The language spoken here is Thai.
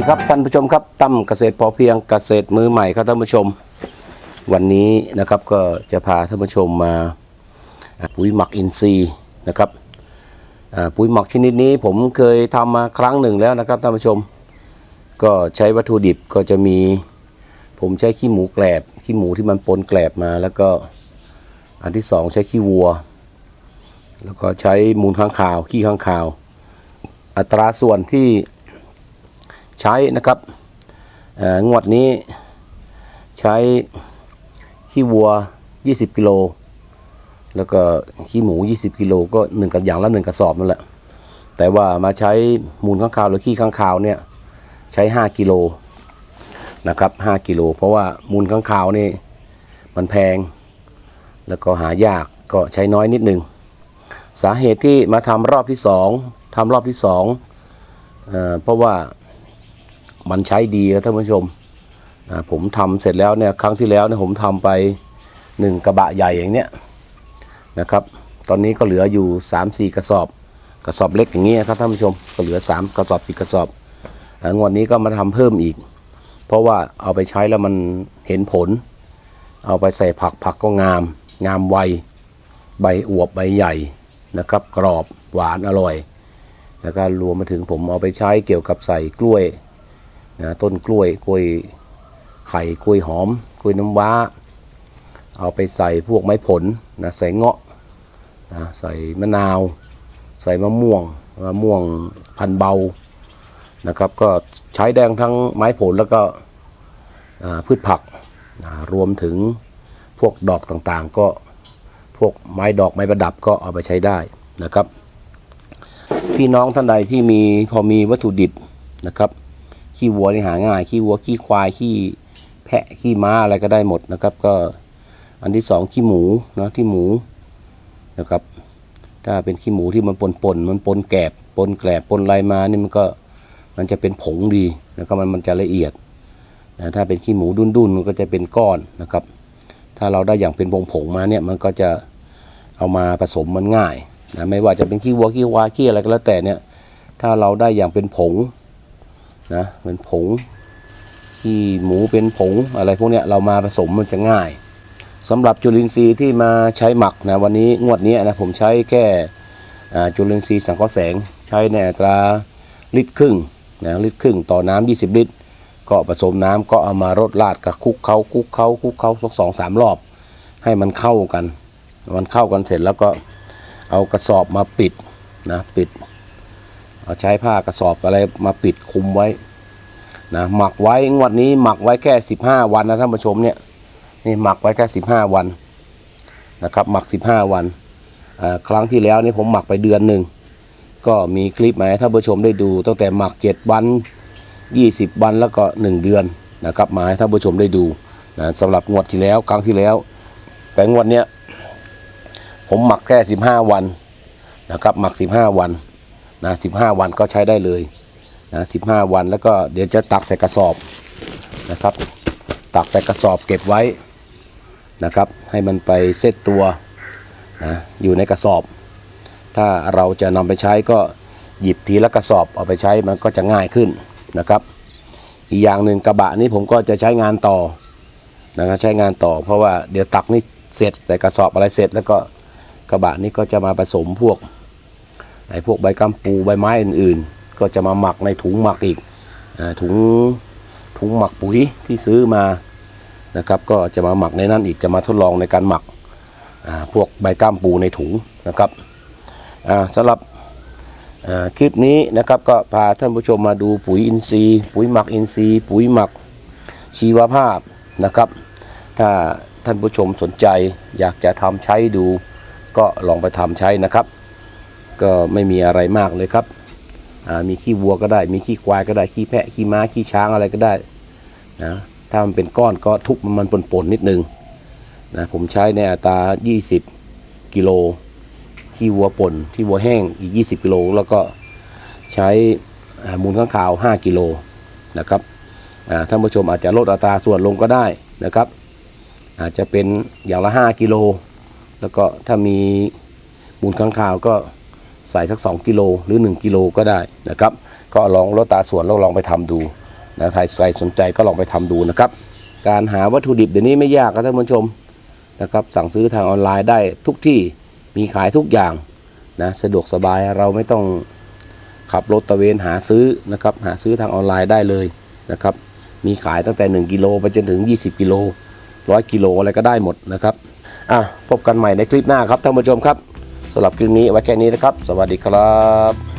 ดีครับท่านผู้ชมครับตั้มเกษตรพอเพียงเกษตรมือใหม่ครับท่านผู้ชม วันนี้นะครับก็จะพาท่านผู้ชมมาปุ๋ยหมักอินทรีย์นะครับปุ๋ยหมักชนิดนี้ผมเคยทำมาครั้งหนึ่งแล้วนะครับท่านผู้ชม ก็ใช้วัตถุดิบก็จะมี ผมใช้ขี้หมูแกลบขี้หมูที่มันปนแกลบมา แล้วก็อันที่สองใช้ขี้วัว แล้วก็ใช้มูลข้างคาวขี้ข้างคาว อัตราส่วนที่ ใช้นะครับงวดนี้ใช้ขี้วัว 20 กิโล แล้วก็ขี้หมู 20 กิโลก็หนึ่งกับอย่างละหนึ่งกระสอบนั่นแหละ แต่ว่ามาใช้มูลข้างคาวหรือขี้ข้างคาวเนี่ยใช้ 5 กิโลนะครับ5กิโล เพราะว่ามูลข้างคาวนี่มันแพง แล้วก็หายากก็ใช้น้อยนิดหนึง สาเหตุที่มาทำรอบที่สองทำรอบที่สองเเพราะว่า มันใช้ดีครับท่านผู้ชมอ่าผมทำเสร็จแล้วเนี่ยครั้งที่แล้วเนี่ยผมทำไปหนึ่งกระบะใหญ่อย่างเนี้ยนะครับ ตอนนี้ก็เหลืออยู่3-4กระสอบ กระสอบเล็กอย่างนี้ยครับท่านผู้ชมก็เหลือ3กระสอบ4กระสอบอ่างวดนี้ก็มาทำเพิ่มอีก เพราะว่าเอาไปใช้แล้วมันเห็นผล เอาไปใส่ผักผักก็งาม งามไวใบอวบใบใหญ่นะครับกรอบหวานอร่อยแล้วก็รวมมาถึงผมเอาไปใช้เกี่ยวกับใส่กล้วย นะต้นกล้วยกล้วยไข่กล้วยหอม กล้วยน้ำว้า เอาไปใส่พวกไม้ผลนะใส่เงาะนะใส่มะนาว ใส่มะม่วงมะม่วงพันเบานะครับก็ใช้แดงทั้งไม้ผลแล้วก็พืชผักนะรวมถึงพวกดอกต่างๆ ก็พวกไม้ดอกไม้ประดับก็เอาไปใช้ได้นะครับ พี่น้องท่านใดที่มีพอมีวัตถุดิบนะครับ ขี้วัวนี่หาง่าย ขี้วัวขี้ควายขี้แพะขี้ม้าอะไรก็ได้หมดนะครับ ก็อันที่สองขี้หมูนะที่หมูนะครับ ถ้าเป็นขี้หมูที่มันปนปนมันปนแกบปนแกลบปนอะไรมานี่มันก็มันจะเป็นผงดีแล้วก็มันมันจะละเอียดนะถ้าเป็นขี้หมูดุนๆมันก็จะเป็นก้อนนะครับ ถ้าเราได้อย่างเป็นผงผงมาเนี่ยมันก็จะเอามาผสมมันง่ายนะไม่ว่าจะเป็นขี้วัวขี้ควายขี้อะไรก็แล้วแต่เนี่ยถ้าเราได้อย่างเป็นผง นะเป็นผงขี้หมูเป็นผงอะไรพวกเนี้ยเรามาผสมมันจะง่ายสำหรับจุลินทรีย์ที่มาใช้หมักนะวันนี้งวดนี้นะผมใช้แค่จุลินทรีย์สังเคราะห์แสง ใช้ในอัตราลิตรครึ่งนะลิตรครึ่งต่อน้ำ20 ลิตร ก็ผสมน้ำก็เอามารดราดกับคุกเขาคุกเขาคุกเขาสักสองสามรอบ ให้มันเข้ากัน มันเข้ากันเสร็จแล้วก็เอากระสอบมาปิดนะปิด เอาใช้ผ้ากระสอบอะไรมาปิดคุมไว้นะหมักไว้งวดนี้หมักไว้แค่ 15 วันนะท่านผู้ชมเนี่ยนี่หมักไว้แค่ 15 วันนะครับหมัก 15 วันครั้งที่แล้วนี่ผมหมักไปเดือนหนึ่งก็มีคลิปมาให้ท่านผู้ชมได้ดูตั้งแต่หมัก 7 วัน 20 วันแล้วก็ 1 เดือนนะครับมาให้ท่านผู้ชมได้ดูนะสำหรับงวดที่แล้วครั้งที่แล้วแต่งวดเนี้ยผมหมักแค่ 15 วันนะครับหมัก 15 วัน นะ15วันก็ใช้ได้เลยนะ15วันแล้วก็เดี๋ยวจะตักใส่กระสอบนะครับ ตักใส่กระสอบเก็บไว้นะครับ ให้มันไปเซตตัวนะอยู่ในกระสอบ ถ้าเราจะนำไปใช้ก็หยิบทีละกระสอบเอาไปใช้มันก็จะง่ายขึ้นนะครับ อีกอย่างหนึ่งกระบะนี้ผมก็จะใช้งานต่อนะครับใช้งานต่อ เพราะว่าเดี๋ยวตักนี่เสร็จใส่กระสอบอะไรเสร็จ แล้วก็กระบะนี้ก็จะมาผสมพวก ไอ้พวกใบกัมปูใบไม้อื่นๆ ก็จะมาหมักในถุงหมักอีกอถุงถุงหมักปุ๋ยที่ซื้อมานะครับก็จะมาหมักในนั้นอีกจะมาทดลองในการหมักพวกใบกัมปูในถุงนะครับสำหรับคลิปนี้นะครับก็พาท่านผู้ชมมาดูปุ๋ยอินทรีย์ ปุ๋ยหมักอินทรีย์ ปุ๋ยหมักชีวภาพนะครับ ถ้าท่านผู้ชมสนใจอยากจะทำใช้ดู ก็ลองไปทำใช้นะครับ ก็ไม่มีอะไรมากเลยครับ มีขี้วัวก็ได้ มีขี้ควายก็ได้ ขี้แพะ ขี้ม้า ขี้ช้างอะไรก็ได้นะ ถ้ามันเป็นก้อนก็ทุบมันปนๆนิดนึงนะ ผมใช้ในอัตรา 20 กิโล ขี้วัวป่นที่วัวแห้งอีก 20 กิโล แล้วก็ใช้มูลข้างคาว 5 กิโลนะครับท่านผู้ชมอาจจะลดอัตราส่วนลงก็ได้นะครับ อาจจะเป็นอย่างละ 5 กิโล แล้วก็ถ้ามีมูลข้างคาวก็ ใส่สัก 2 กิโลหรือ 1 กิโลก็ได้นะครับ ก็ลองลดตาสวนแล้วลองไปทำดูนะใครใครสนใจก็ลองไปทำดูนะครับ การหาวัตถุดิบเดี๋ยวนี้ไม่ยากครับท่านผู้ชมนะครับ สั่งซื้อทางออนไลน์ได้ทุกที่มีขายทุกอย่างนะสะดวกสบายเราไม่ต้องขับรถตะเวนหาซื้อนะครับ หาซื้อทางออนไลน์ได้เลยนะครับ มีขายตั้งแต่ 1 กิโลไปจนถึง 20 กิโลร้อยกิโลอะไรก็ได้หมดนะครับอะพบกันใหม่ในคลิปหน้าครับท่านผู้ชมครับ สำหรับคลิปนี้ไว้แค่นี้นะครับ สวัสดีครับ